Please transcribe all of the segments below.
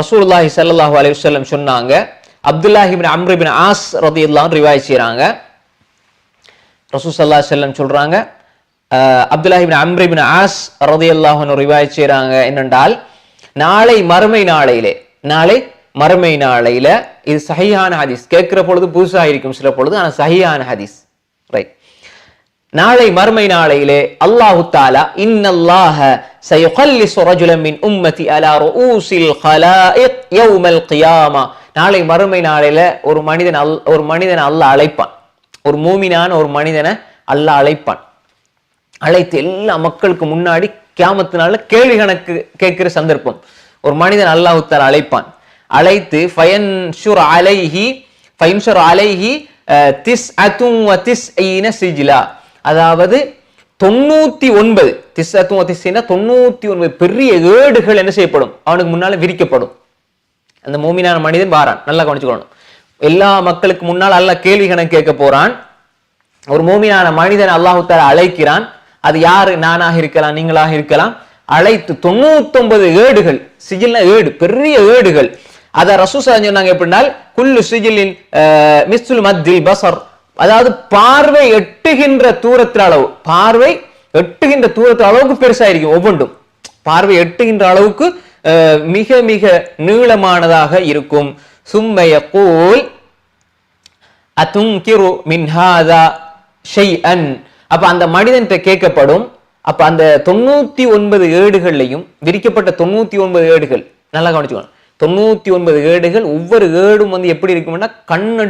ரசூல்லாஹி சல்லாஹூ அலைஹி வஸல்லம் சொன்னாங்க. அப்துல்லாஹி இப்னு அம்ர் இப்னு ஆஸ் ரலியல்லாஹு ரிவாய் செய்கிறாங்க ரசூல் சல்லா செல்லம் சொல்கிறாங்க சொல்றாங்க அஹ், அப்துல்லாஹி ஆஸ் ரதி அல்லாஹன் ரிவாய் செய்கிறாங்க என்னென்றால் நாளை மறுமை நாளையிலே நாளை மறுமை நாளையில இது சஹியான ஹதீஸ். கேட்கிற பொழுது புதுசாக இருக்கும் சில பொழுது ஆனால் சஹியான ஹதீஸ். ரைட் நாளை மறுமை நாளையிலே அல்லாஹு தாலா இன்னல்லாஹ சயுகல்லிசு ரஜுலம் மின் உம்மதி அலா ரூசில் ஹலாயிக் யௌமல் கியாமா நாளை மறுமை நாளையில ஒரு மனிதன் அல் ஒரு மனிதனை அல்லாஹ் அழைப்பான். ஒரு மூமினான ஒரு மனிதனை அல்லாஹ் அழைப்பான். அழைத்து எல்லா மக்களுக்கு முன்னாடி கியாமத்தினால கேள்வி கணக்கு கேட்கிற சந்தர்ப்பம். ஒரு மனிதன் அல்லாஹு தாலா அழைப்பான். அழைத்து ஃபயன்ஷுர் அலைஹி ஃபயன்ஷுர் அலைஹி அஹ், திஸ் அத்தும் திஸ் சிஜிலா. அதாவது தொண்ணூத்தி ஒன்பது திசத்துவ திசைனா தொண்ணூத்தி ஒன்பது பெரிய ஏடுகள் என்ன செய்யப்படும்? அவனுக்கு முன்னால விரிக்கப்படும். அந்த மூமினான மனிதன் வாரான். நல்லா கவனிச்சுக்கணும். எல்லா மக்களுக்கு முன்னால் அல்லாஹ் கேள்வி கணக்கு கேட்க போறான். ஒரு மூமினான மனிதன் அல்லாஹு தாலா அழைக்கிறான். அது யாரு? நானாக இருக்கலாம் நீங்களாக இருக்கலாம். அழைத்து தொண்ணூத்தொன்பது ஏடுகள் சிஜில்னா ஏடு பெரிய ஏடுகள். அதை ரசூசா சொன்னாங்க எப்படின்னா குல்லு சிஜிலின் மிஸ்துல் மத்தில் பசர் அதாவது பார்வை எட்டுகின்ற தூரத்தில் அளவு. பார்வை எட்டுகின்ற தூரத்தில் அளவுக்கு பெருசா இருக்கும் ஒவ்வொன்றும். பார்வை எட்டுகின்ற அளவுக்கு மிக மிக நீளமானதாக இருக்கும். சும்மைய கூல் அதுங்கிரு மின்ஹாதா ஷெய் அன் அப்ப அந்த மனிதன்கிட்ட கேட்கப்படும். அப்ப அந்த தொண்ணூத்தி ஒன்பது ஏடுகள்லையும் விரிக்கப்பட்ட தொண்ணூத்தி ஒன்பது ஏடுகள் நல்லா கவனிச்சுக்கணும் தொண்ணூத்தி ஒன்பது ஏடுகள் ஒவ்வொரு ஏடும் வந்து எப்படி இருக்கும்னா கண்ணு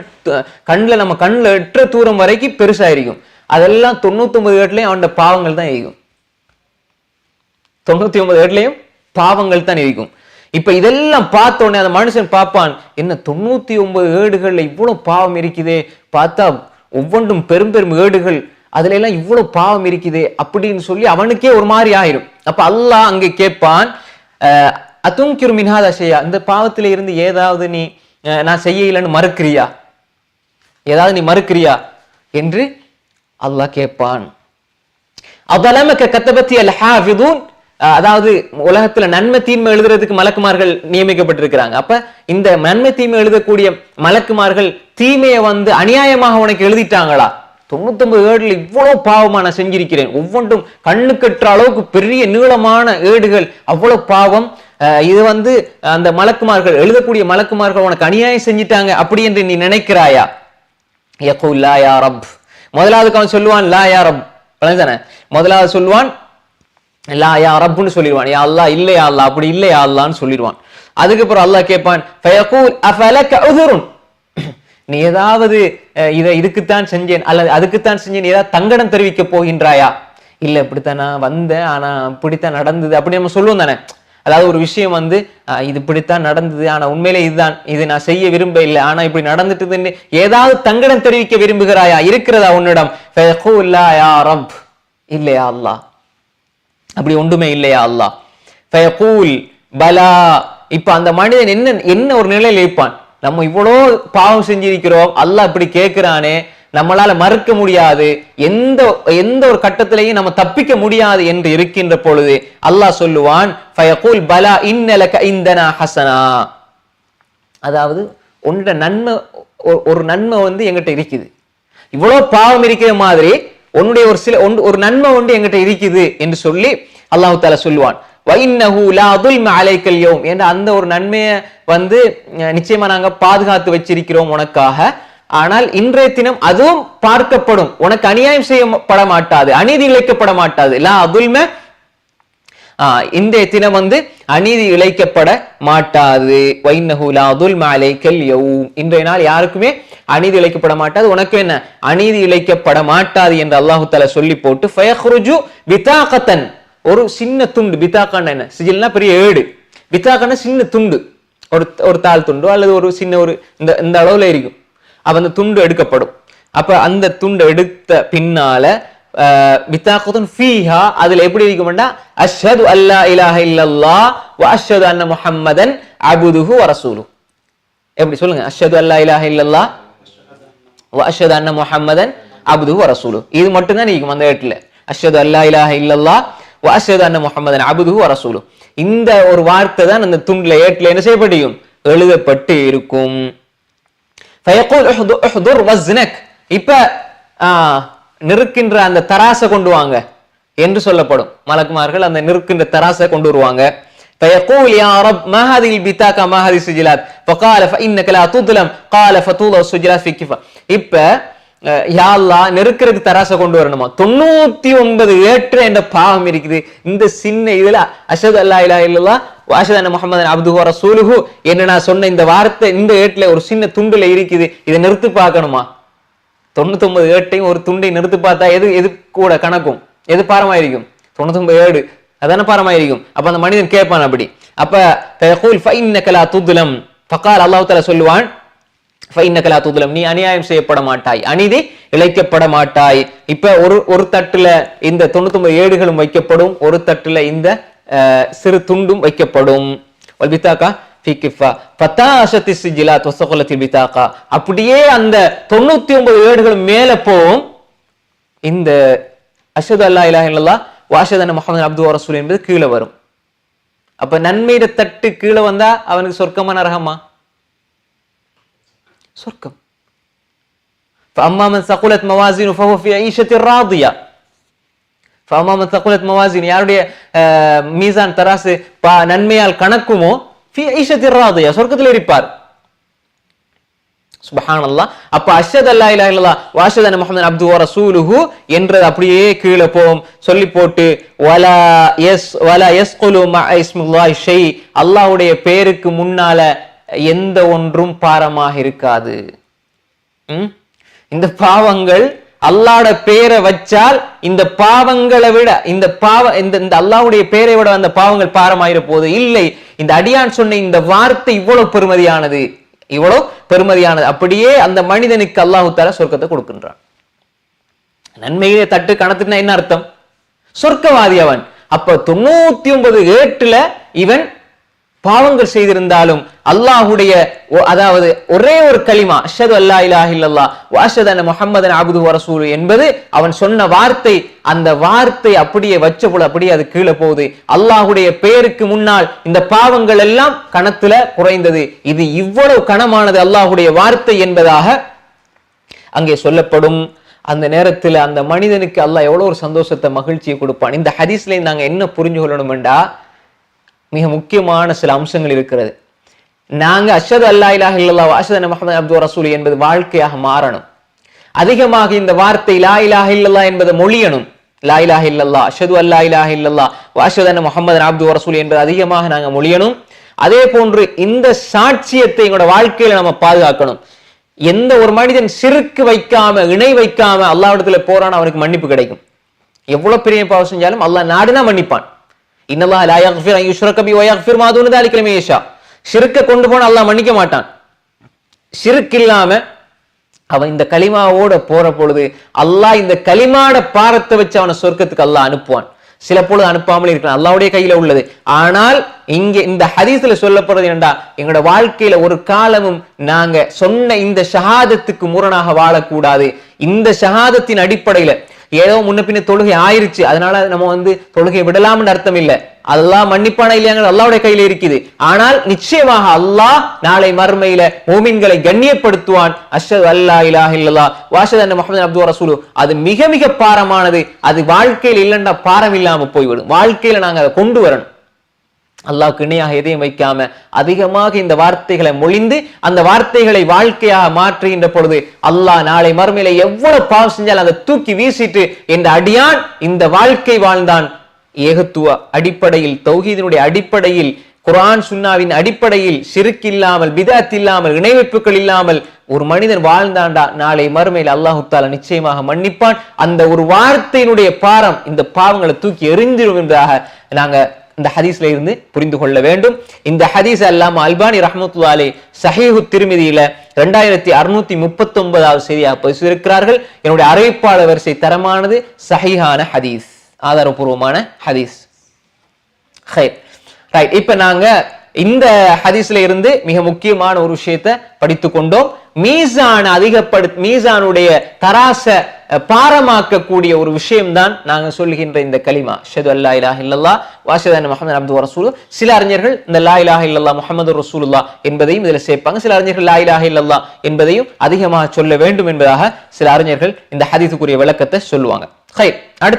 கண்ணில் நம்ம கண்ணில் எட்டுற தூரம் வரைக்கும் பெருசாக இருக்கும் அதெல்லாம் தொண்ணூத்தொன்பது ஏட்லையும் அவனோட பாவங்கள் தான் இருக்கும். தொண்ணூத்தி ஒன்பது ஏட்லையும் பாவங்கள் தான் இருக்கும். இப்போ இதெல்லாம் பார்த்த உடனே அந்த மனுஷன் பார்ப்பான் என்ன தொண்ணூத்தி ஒன்பது ஏடுகள்ல இவ்வளவு பாவம் இருக்குதே? பார்த்தா ஒவ்வொன்றும் பெரும் பெரும் ஏடுகள் அதுல எல்லாம் இவ்வளவு பாவம் இருக்குதே? அப்படின்னு சொல்லி அவனுக்கே ஒரு மாதிரி ஆயிரும். அப்ப அல்லாஹ் அங்கே கேட்பான் அத்துங்கிரு மின்ஹாத செய்யா இந்த பாவத்தில இருந்து ஏதாவது நீ அஹ், நான் செய்யலன்னு மறுக்கிறியா? ஏதாவது நீ மறுக்கிறியா? என்று அல்லாஹ் கேட்பான். அதலமக்க கத்தபத்தி அல் ஹாஃபிதூன் அஹ் அதாவது உலகத்துல நன்மை தீமை எழுதுறதுக்கு மலக்குமார்கள் நியமிக்கப்பட்டிருக்கிறாங்க. அப்ப இந்த நன்மை தீமை எழுதக்கூடிய மலக்குமார்கள் தீமையை வந்து அநியாயமாக உனக்கு எழுதிட்டாங்களா? தொண்ணூத்தொன்பது ஏடுல இவ்வளவு பாவமா நான் செஞ்சிருக்கிறேன். ஒவ்வொன்றும் கண்ணு கட்டுற அளவுக்கு பெரிய நீளமான ஏடுகள். அவ்வளவு பாவம். இது வந்து அந்த மலக்குமார்கள் எழுதக்கூடிய மலக்குமார்கள் உனக்கு அநியாயம் செஞ்சிட்டாங்க அப்படி என்று நீ நினைக்கிறாயா? யகூ லா யா ரப். முதலாவதுக்கு அவன் சொல்லுவான் லா யா ரப். தானே முதலாவது சொல்லுவான் லா யா ரப்புன்னு சொல்லிடுவான். யா அல்லா இல்லை யா அப்படி இல்லை யா சொல்லிடுவான். அதுக்கப்புறம் அல்லாஹ் கேட்பான் ஃபயகூல் அஃபலக உதுருன். நீ ஏதாவது இதை இதுக்குத்தான் செஞ்சேன் அல்லது அதுக்குத்தான் செஞ்சேன் ஏதாவது தங்கடம் தெரிவிக்க போகின்றாயா? இல்லை இப்படித்தான் நான் வந்தேன் ஆனா இப்படித்தான் நடந்தது அப்படி நம்ம சொல்லுவோம் தானே? அதாவது ஒரு விஷயம் வந்து இது இப்படித்தான் நடந்தது. ஆனா உண்மையிலே இதுதான். இது நான் செய்ய விரும்ப இல்லை ஆனா இப்படி நடந்துட்டுதுன்னு ஏதாவது தங்கடம் தெரிவிக்க விரும்புகிறாயா? இருக்கிறதா உன்னிடம்? யா ரப். இல்லையா அல்லாஹ்? அப்படி ஒன்றுமே இல்லையா அல்லாஹ்? ஃபயகூல் பலா. இப்ப அந்த மனிதன் என்ன என்ன ஒரு நிலையில் இருப்பான்? நம்ம இவ்வளோ பாவம் செஞ்சிருக்கிறோம். அல்லாஹ் இப்படி கேட்கிறானே. நம்மளால மறுக்க முடியாது. எந்த எந்த ஒரு கட்டத்திலையும் நம்ம தப்பிக்க முடியாது என்று இருக்கின்ற பொழுது அல்லாஹ் சொல்லுவான் பலா இன்னலக இந்தனா ஹசனா. அதாவது உன்னோட நன்மை ஒரு- நன்மை வந்து எங்கிட்ட இருக்குது. இவ்வளவு பாவம் இருக்கிற மாதிரி உன்னுடைய ஒரு சில ஒரு நன்மை ஒன்று எங்கிட்ட இருக்குது என்று சொல்லி அல்லாஹு தாலா சொல்லுவான். லா அலைக்கல் யௌம். என்ற அந்த ஒரு நன்மையை வந்து நிச்சயமா நாங்க பாதுகாத்து வச்சிருக்கிறோம் உனக்காக. ஆனால் இன்றைய தினம் அதுவும் பார்க்கப்படும். உனக்கு அநியாயம் செய்யப்பட மாட்டாது அநீதி இழைக்கப்பட மாட்டாது இல்ல அதுல்ம ஆஹ் இன்றைய தினம் வந்து அநீதி இழைக்கப்பட மாட்டாது வைநகுலா அதுல் மாலைக்கல் யவும் இன்றைய நாள் யாருக்குமே அநீதி இழைக்கப்பட மாட்டாது உனக்கு என்ன? அநீதி இழைக்கப்பட மாட்டாது என்று அல்லாஹு தால சொல்லி போட்டு ஃபயஹ்ருஜு விதாகத்தன் ஒரு சின்ன துண்டு. பித்தாக்கான என்ன? சிஜில்னா பெரிய ஏடு. பித்தாக்கான சின்ன துண்டு. ஒரு ஒரு தாள் துண்டோ அல்லது ஒரு சின்ன ஒரு இந்த இந்த அளவுல இருக்கும். அப்போ அந்த துண்டு எடுக்கப்படும். அப்ப அந்த துண்டு எடுத்த பின்னால பித்தாக்குதன் ஃபீஹா அதுல எப்படி இருக்கும்னா அஷ்ஹது அல்லா இலாஹ இல்லல்லா வ அஷ்ஹது அன்ன முஹம்மதன் அபுதுஹு வ எப்படி சொல்லுங்க? அஷ்ஹது அல்லா இலாஹ இல்லல்லா வ அஷ்ஹது அன்ன முஹம்மதன் அபுதுஹு வ இது மட்டும் தான் இருக்கும் அந்த இடத்துல. அஷ்ஹது அல்லா இலாஹ இல்லல்லா வ அஷ்ஹது அன்ன முஹம்மதன் அபுதுஹு ரசூலு. இந்த ஒரு வார்த்தை தான் அந்த துண்டில் ஏட்டில் என்ன செய்யப்படியும் எழுதப்பட்டு இருக்கும். இப்ப ஆ, நிறுக்கின்ற அந்த தராசை கொண்டு வாங்க என்று சொல்லப்படும் மலக்குமார்கள் அந்த நிறுக்கின்ற தராசை கொண்டு வருவாங்க فيقول يا رب ما هذه البطاقة ما هذه السجلات فقال فإنك لا تظلم قال فتوضع السجلات في كفة இப்ப அஹ், யா அல்லாஹ் நெருக்கிறதுக்கு தராசை கொண்டு வரணுமா தொண்ணூத்தி ஒன்பது ஏற்ற என்ற பாவம் இருக்குது இந்த சின்ன இதுல அஷது அல்லா இலா இல்லல்லா வாஷத் முகமது அப்துஹு ரசூலுஹு. என்ன நான் சொன்ன இந்த வார்த்தை இந்த ஏட்டில் ஒரு சின்ன துண்டுல இருக்குது. இதை நிறுத்து பார்க்கணுமா? தொண்ணூத்தொன்பது ஏட்டையும் ஒரு துண்டை நிறுத்து பார்த்தா எது எது கூட கணக்கும்? எது பாரமாயிருக்கும்? தொண்ணூத்தொன்பது ஏடு அதான பாரமாயிருக்கும். அப்ப அந்த மனிதன் கேட்பான் அப்படி. அப்ப தகூல் ஃபைன்னக லா துத்லம். ஃபகால் அல்லாஹ் தஆலா சொல்லுவான் ஃபைன் லா துத்லம். நீ அநியாயம் செய்யப்பட மாட்டாய். அநீதி இழைக்கப்பட மாட்டாய். இப்ப ஒரு ஒரு தட்டுல இந்த தொண்ணூத்தொன்பது ஏடுகளும் வைக்கப்படும். ஒரு தட்டுல இந்த சிறு துண்டும் வைக்கப்படும் வல்பித்தாக்கா ஃபி கிஃபா ஃபத்தாஷத்தி சிஜிலாத் வஸகுலத்தில் பித்தாக்கா அப்படியே அந்த தொண்ணூத்தி ஒன்பது ஏடுகள் மேல போகும் இந்த அஷது அல்லா இலாஹ இல்லல்லாஹ் வாஷத் அன்ன முஹம்மது அப்து ரசூல் என்பது கீழே வரும் அப்ப நன்மையிட தட்டு கீழே வந்தா அவனுக்கு சொர்க்கமா நரகமா சொர்க்கம் فأما من ثقلت موازينه فهو في عيشة راضية ஃபமாம தகுலத் மவாசின் யாருடைய மீசான் தராசு பா நன்மையால் கணக்குமோ ஃபி ஐஷத்தில் ராதையா சொர்க்கத்தில் இருப்பார் சுபஹானல்லா அப்ப அஷத் அல்லா இல்லா இல்லா வாஷத் அன் முகமது அப்து ரசூலுஹு என்றது அப்படியே கீழே போவோம். சொல்லி போட்டு வலா எஸ் வலா எஸ் குலு இஸ்முல்லா ஷெய் அல்லாஹ்வுடைய பேருக்கு முன்னால எந்த ஒன்றும் பாரமாக இருக்காது. இந்த பாவங்கள் அல்லாட பேரை வச்சால் இந்த பாவங்களை விட இந்த பாவ இந்த இந்த அல்லாவுடைய பேரை விட அந்த பாவங்கள் பாரமாயிர போது இல்லை. இந்த அடியான் சொன்ன இந்த வார்த்தை இவ்வளவு பெருமதியானது. இவ்வளவு பெருமதியானது. அப்படியே அந்த மனிதனுக்கு அல்லாஹு தாலா சொர்க்கத்தை கொடுக்கின்றான். நன்மையிலே தட்டு கணத்துனா என்ன அர்த்தம்? சொர்க்கவாதி அவன். அப்ப தொண்ணூத்தி ஒன்பது ஏட்டுல இவன் பாவங்கள் செய்திருந்தாலும் அல்லாஹுடைய ஒ- அதாவது ஒரே ஒரு களிமா அஷது அல்லா இலா இல்லல்லா வாஷத் அன் முஹம்மதன் அபுது வரசூலு என்பது அவன் சொன்ன வார்த்தை அந்த வார்த்தை அப்படியே வச்ச போல அப்படியே அது கீழே போகுது. அல்லாஹுடைய பெயருக்கு முன்னால் இந்த பாவங்கள் எல்லாம் கணத்துல குறைந்தது. இது இவ்வளவு கணமானது அல்லாஹுடைய வார்த்தை என்பதாக அங்கே சொல்லப்படும். அந்த நேரத்தில் அந்த மனிதனுக்கு அல்லாஹ் எவ்வளவு ஒரு சந்தோஷத்தை மகிழ்ச்சியை கொடுப்பான். இந்த ஹதீஸ்லேயும் நாங்க என்ன புரிஞ்சு கொள்ளணும்டா மிக முக்கியமான சில அம்சங்கள் இருக்கிறது. நாங்க அஷது அல்லா இலாஹ் இல்லல்லாஹ் அஷது முகமது அப்து ரசூல் என்பது வாழ்க்கையாக மாறணும். அதிகமாக இந்த வார்த்தை லா இலாஹ் இல்லல்லா என்பதை மொழியணும். லா இலாஹ் இல்லல்லா அஷது அல்லா இலாஹ் இல்லல்லா வாஷத் முகமது அப்துல் அப்து ரசூல் என்பது அதிகமாக நாங்க மொழியணும். அதே போன்று இந்த சாட்சியத்தை எங்களோட வாழ்க்கையில நம்ம பாதுகாக்கணும். எந்த ஒரு மனிதன் சிறுக்கு வைக்காம இணை வைக்காம அல்லாவிடத்துல போறான்னு அவனுக்கு மன்னிப்பு கிடைக்கும். எவ்வளவு பெரிய பாவம் செஞ்சாலும் அல்லாஹ் நாடுனா மன்னிப்பான். இன்னல்லாஹ் லா யக்ஃபிர் அன் யுஷ்ரக பி வ யக்ஃபிர் மா தூன தாலிக லிமன் யஷா ஷிர்க்க கொண்டு போன அல்லாஹ் மன்னிக்க மாட்டான் ஷிர்க் இல்லாம அவன் இந்த களிமாவோட போற பொழுது அல்லாஹ் இந்த கலிமாட பாரத்தை வச்சு அவனை சொர்க்கத்துக்கு அல்லாஹ் அனுப்புவான் சில பொழுது அனுப்பாமல் இருக்கலாம் அல்லாஹ்வுடைய கையில உள்ளது ஆனால் இங்க இந்த ஹதீஸ்ல சொல்லப்படுறது என்னடா எங்களோட வாழ்க்கையில ஒரு காலமும் நாங்க சொன்ன இந்த ஷஹாதத்துக்கு முரணாக வாழக்கூடாது இந்த ஷஹாதத்தின் அடிப்படையில ஏதோ முன்ன பின்ன தொழுகை ஆயிருச்சு. அதனால நம்ம வந்து தொழுகை விடலாம்னு அர்த்தம் இல்ல. அல்லாஹ் மன்னிப்பான இல்லையாங்கிறது அல்லாவுடைய கையில இருக்குது. ஆனால் நிச்சயமாக அல்லாஹ் நாளை மறுமையில ஓமின்களை கண்ணியப்படுத்துவான். அஷத் அல்லா இலா இல்லா வாஷத் அன்ன முகமது அப்துல் ரசூலு. அது மிக மிக பாரமானது. அது வாழ்க்கையில் இல்லைன்னா பாரம் இல்லாம போய்விடும். வாழ்க்கையில நாங்க அதை கொண்டு வரணும். அல்லாஹ்க்கு இணையாக எதையும் வைக்காம அதிகமாக இந்த வார்த்தைகளை மொழிந்து அந்த வார்த்தைகளை வாழ்க்கையாக மாற்றுகின்ற பொழுது அல்லாஹ் நாளை மறுமையில எவ்வளவு பாவம் செஞ்சாலும் அதை தூக்கி வீசிட்டு இந்த அடியான் இந்த வாழ்க்கை வாழ்ந்தான். ஏகத்துவ அடிப்படையில் தௌஹீதினுடைய அடிப்படையில் குரான் சுன்னாவின் அடிப்படையில் சிறுக்கு இல்லாமல் பிதாத் இல்லாமல் இணைவைப்புகள் இல்லாமல் ஒரு மனிதன் வாழ்ந்தாண்டா நாளை மறுமையில் அல்லாஹு நிச்சயமாக மன்னிப்பான். அந்த ஒரு வார்த்தையினுடைய பாரம் இந்த பாவங்களை தூக்கி எரிஞ்சிடும் என்றாக நாங்க இந்த ஹதீஸ்ல இருந்து புரிந்து கொள்ள வேண்டும். இந்த ஹதீஸ் அல்லாம அல்பானி ரஹமத்துவாலே சஹீஹு திருமதியில ரெண்டாயிரத்தி அறுநூத்தி முப்பத்தி ஒன்பதாவது செய்தியாக பதிச்சிருக்கிறார்கள் என்னுடைய அறிவிப்பாளர் வரிசை தரமானது சஹீஹான ஹதீஸ். ஆதாரபூர்வமான ஹதீஸ். ரைட் இப்ப நாங்க இந்த ஹதீஸ்ல இருந்து மிக முக்கியமான ஒரு விஷயத்தை படித்துக் கொண்டோம். மீசான் அதிகப்படு மீசானுடைய தராச பாரமாக்கக்கூடிய ஒரு விஷயம்தான் நாங்கள் சொல்கின்ற இந்த கலிமா ஷது அல்லா இலாஹ இல்லல்லா வாஷதன் முகமது அப்து ரசூல் சில அறிஞர்கள் இந்த லா இலாஹ இல்லல்லா முகமது ரசூலுல்லா என்பதையும் இதுல சேர்ப்பாங்க. சில அறிஞர்கள் லா இலாஹ இல்லல்லா என்பதையும் அதிகமாக சொல்ல வேண்டும் என்பதாக சில அறிஞர்கள் இந்த ஹதீஸுக்குரிய விளக்கத்தை சொல்லுவாங்க. ஹை அடுத்து